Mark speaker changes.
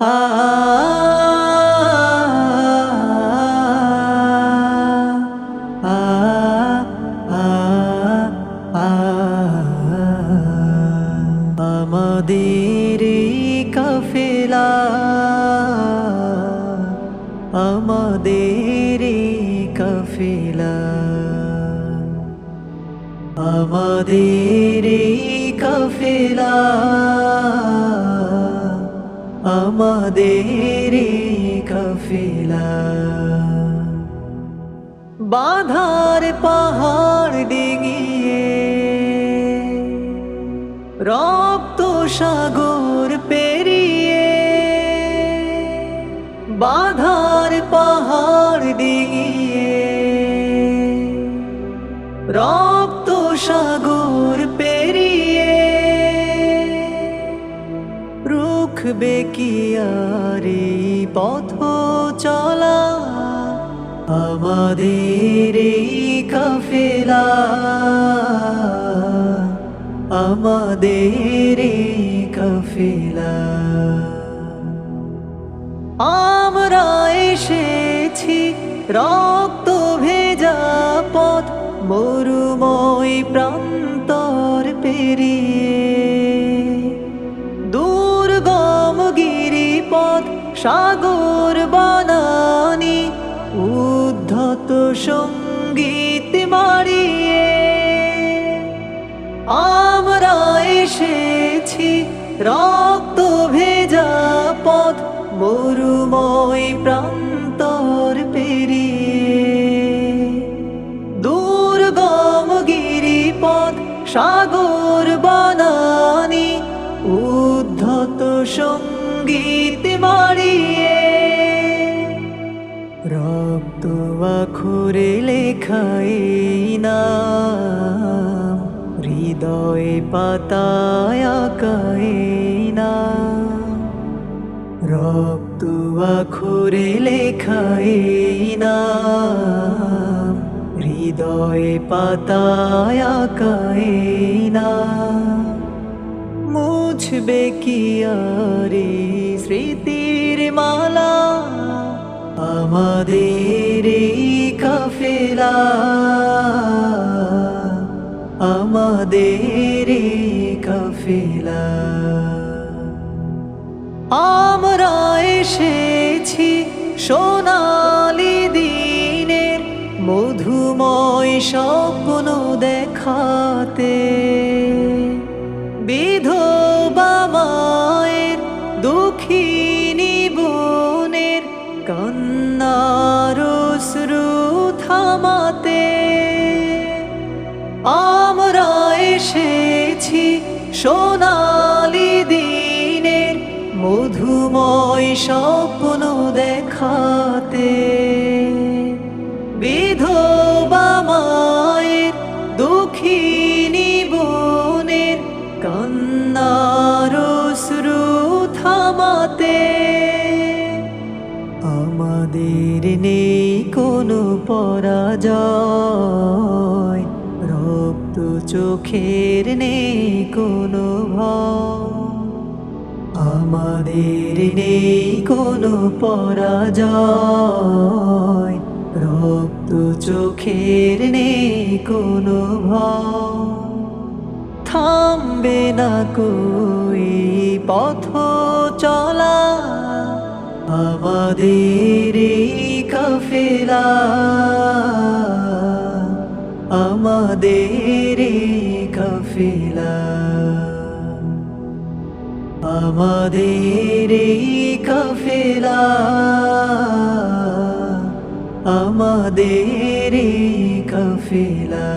Speaker 1: আমাদের কাফেলা আমাদের কাফেলা। আমাদের কাফেলা। আমাদের কাফেলা। বাধার পাহাড় ডিঙিয়ে রক্ত সাগর পেরিয়ে বাধার পাহাড় ডিঙিয়ে রক্ত সাগর রুখবে কি আর এই পথ চলা? আমাদের এই কাফেলা। আমাদের এই কাফেলা। আমরা এসেছি রক্ত ভেজা পথ, মরুময় প্রান্তর পেরিয়ে। গিরিপথ সাগর বানানি, উদ্ধত সংগীত মারিয়ে আমরা এসেছি রক্ত ভেজা পথ, মরুময় প্রান্তর পেরিয়ে। দুর্গম গিরিপথ সাগর বানানি, উদ্ধত সংগীত মারিয়ে রক্ত আখরে লেখাই না হৃদয় পাতায় আঁকাই না রক্ত আখরে লেখাই না হৃদয় পাতায় আঁকাই না মুছবে কি আর স্মৃতির মালা? আমাদের কাফেলা। আমাদের কাফেলা। আমরা এসেছি সোনালি দিনের মধুময় স্বপ্ন দেখাতে। থামাতে আমরা এসেছি সোনালি দিনের মধুময় স্বপ্ন দেখাতে। বিধবা মায়ের দুঃখিনী বোনের কান্নার শ্রু থামাতে। পরাজয়, রক্ত চোখের নেই কোনো ভয়। আমাদের নেই কোনো পরাজয়, রক্ত চোখের নেই কোনো ভয়। থামবে না কই পথ চলা, আমাদের কাফেলা আমাদের কাফেলা। আমাদের কাফেলা। আমাদের কাফেলা।